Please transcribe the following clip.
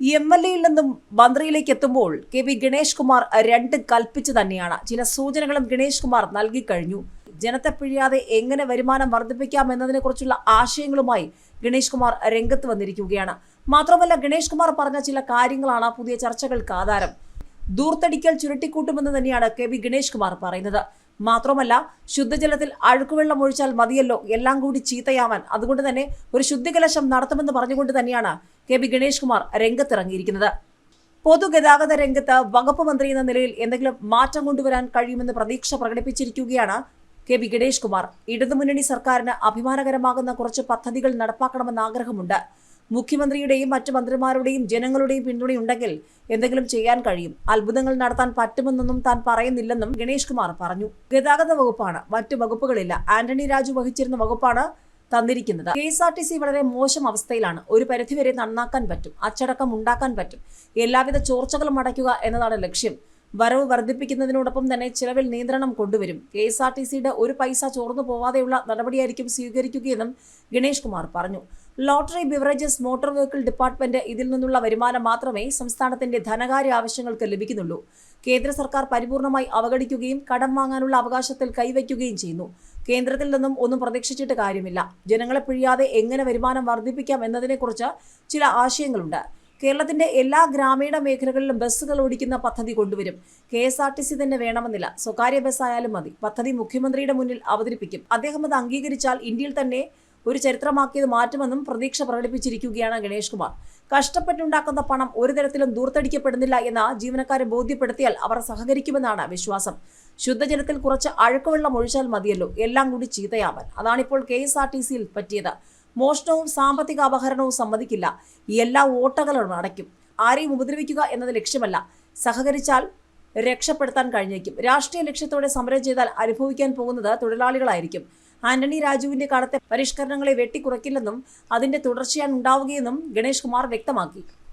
M L എയിൽ നിന്നും മന്ത്രിയിലേക്ക് എത്തുമ്പോൾ കെ വി ഗണേഷ് കുമാർ രണ്ട് കൽപ്പിച്ചു തന്നെയാണ്. ചില സൂചനകളും ഗണേഷ് കുമാർ നൽകിക്കഴിഞ്ഞു ജനത്തെ പിഴിയാതെ എങ്ങനെ വരുമാനം വർദ്ധിപ്പിക്കാം എന്നതിനെക്കുറിച്ചുള്ള ആശയങ്ങളുമായി ഗണേഷ് കുമാർ രംഗത്ത് വന്നിരിക്കുകയാണ്. മാത്രമല്ല ഗണേഷ് കുമാർ പറഞ്ഞ ചില കാര്യങ്ങളാണ് പുതിയ ചർച്ചകൾക്ക് ആധാരം. ദൂർത്തടിക്കൽ ചുരുട്ടിക്കൂട്ടുമെന്ന് തന്നെയാണ് കെ വി ഗണേഷ് കുമാർ പറയുന്നത്. മാത്രമല്ല ശുദ്ധജലത്തിൽ അഴുക്കുവെള്ളം ഒഴിച്ചാൽ മതിയല്ലോ. എല്ലാം കൂടി ചീത്തയാവാൻ. അതുകൊണ്ട് തന്നെ ഒരു ശുദ്ധികലശം നടത്തുമെന്ന് പറഞ്ഞുകൊണ്ട് തന്നെയാണ് കെ ബി ഗണേഷ് കുമാർ രംഗത്തിറങ്ങിയിരിക്കുന്നത്. പൊതുഗതാഗത രംഗത്ത് വകുപ്പ് മന്ത്രി എന്ന നിലയിൽ എന്തെങ്കിലും മാറ്റം കൊണ്ടുവരാൻ കഴിയുമെന്ന് പ്രതീക്ഷ പ്രകടിപ്പിച്ചിരിക്കുകയാണ് കെ ബി ഗണേഷ് കുമാർ. ഇടതുമുന്നണി സർക്കാരിന് അഭിമാനകരമാകുന്ന കുറച്ച് പദ്ധതികൾ നടപ്പാക്കണമെന്ന് ആഗ്രഹമുണ്ട്. മുഖ്യമന്ത്രിയുടെയും മറ്റു മന്ത്രിമാരുടെയും ജനങ്ങളുടെയും പിന്തുണയുണ്ടെങ്കിൽ എന്തെങ്കിലും ചെയ്യാൻ കഴിയും. അത്ഭുതങ്ങൾ നടത്താൻ പറ്റുമെന്നൊന്നും താൻ പറയുന്നില്ലെന്നും ഗണേഷ് കുമാർ പറഞ്ഞു. ഗതാഗത വകുപ്പാണ് മറ്റു വകുപ്പുകളില്ല. ആന്റണി രാജു വഹിച്ചിരുന്ന വകുപ്പാണ് തന്നിരിക്കുന്നത്. K S R T C വളരെ മോശം അവസ്ഥയിലാണ്. ഒരു പരിധിവരെ നന്നാക്കാൻ പറ്റും അച്ചടക്കം ഉണ്ടാക്കാൻ പറ്റും. എല്ലാവിധ ചോർച്ചകളും അടയ്ക്കുക എന്നതാണ് ലക്ഷ്യം. വരവ് വർദ്ധിപ്പിക്കുന്നതിനോടൊപ്പം തന്നെ ചിലവിൽ നിയന്ത്രണം കൊണ്ടുവരും. കെ എസ് ആർ ടി സിയുടെ ഒരു പൈസ ചോർന്നു പോവാതെയുള്ള നടപടിയായിരിക്കും സ്വീകരിക്കുകയെന്നും ഗണേഷ് കുമാർ പറഞ്ഞു. Lottery beverages motor vehicle department ഇതിൽ നിന്നുള്ള വരുമാനം മാത്രമേ സംസ്ഥാനത്തിന്റെ ധനകാര്യ ആവശ്യങ്ങൾക്ക് ലഭിക്കുന്നുള്ളൂ. കേന്ദ്ര സർക്കാർ പരിപൂർണമായി അവഗണിക്കുകയും കടം വാങ്ങാനുള്ള അവകാശത്തിൽ കൈവയ്ക്കുകയും ചെയ്യുന്നു. കേന്ദ്രത്തിൽ നിന്നും ഒന്നും പ്രതീക്ഷിച്ചിട്ട് കാര്യമില്ല. ജനങ്ങളെ പിഴിയാതെ എങ്ങനെ വരുമാനം വർദ്ധിപ്പിക്കാം എന്നതിനെക്കുറിച്ച് ചില ആശയങ്ങളുണ്ട്. കേരളത്തിന്റെ എല്ലാ ഗ്രാമീണ മേഖലകളിലും ബസ്സുകൾ ഓടിക്കുന്ന പദ്ധതി കൊണ്ടുവരും. K S R T C തന്നെ വേണമെന്നില്ല. സ്വകാര്യ ബസ് ആയാലും മതി. പദ്ധതി മുഖ്യമന്ത്രിയുടെ മുന്നിൽ അവതരിപ്പിക്കും. അദ്ദേഹം അത് അംഗീകരിച്ചാൽ ഇന്ത്യയിൽ തന്നെ ഒരു ചരിത്രമാക്കിയത് മാറ്റുമെന്നും പ്രതീക്ഷ പ്രകടിപ്പിച്ചിരിക്കുകയാണ് ഗണേഷ് കുമാർ. കഷ്ടപ്പെട്ടുണ്ടാക്കുന്ന പണം ഒരു തരത്തിലും ദൂർത്തടിക്കപ്പെടുന്നില്ല എന്ന ജീവനക്കാരെ ബോധ്യപ്പെടുത്തിയാൽ അവർ സഹകരിക്കുമെന്നാണ് വിശ്വാസം. ശുദ്ധജലത്തിൽ കുറച്ച് അഴുക്കുവെള്ളം ഒഴിച്ചാൽ മതിയല്ലോ. എല്ലാം കൂടി ചീത്തയാവാൻ. അതാണിപ്പോൾ കെ എസ് ആർ ടി സിയിൽ പറ്റിയത്. മോഷണവും സാമ്പത്തിക അപഹരണവും സമ്മതിക്കില്ല. എല്ലാ ഓട്ടകളും അടയ്ക്കും. ആരെയും ഉപദ്രവിക്കുക എന്നത് ലക്ഷ്യമല്ല. സഹകരിച്ചാൽ രക്ഷപ്പെടുത്താൻ കഴിഞ്ഞേക്കും. രാഷ്ട്രീയ ലക്ഷ്യത്തോടെ സമരം ചെയ്താൽ അനുഭവിക്കാൻ പോകുന്നത് തൊഴിലാളികളായിരിക്കും. ആന്റണി രാജുവിന്റെ കാലത്തെ പരിഷ്കരണങ്ങളെ വെട്ടിക്കുറയ്ക്കില്ലെന്നും അതിന്റെ തുടർച്ചയാണ് ഉണ്ടാവുകയെന്നും ഗണേഷ് കുമാർ വ്യക്തമാക്കി.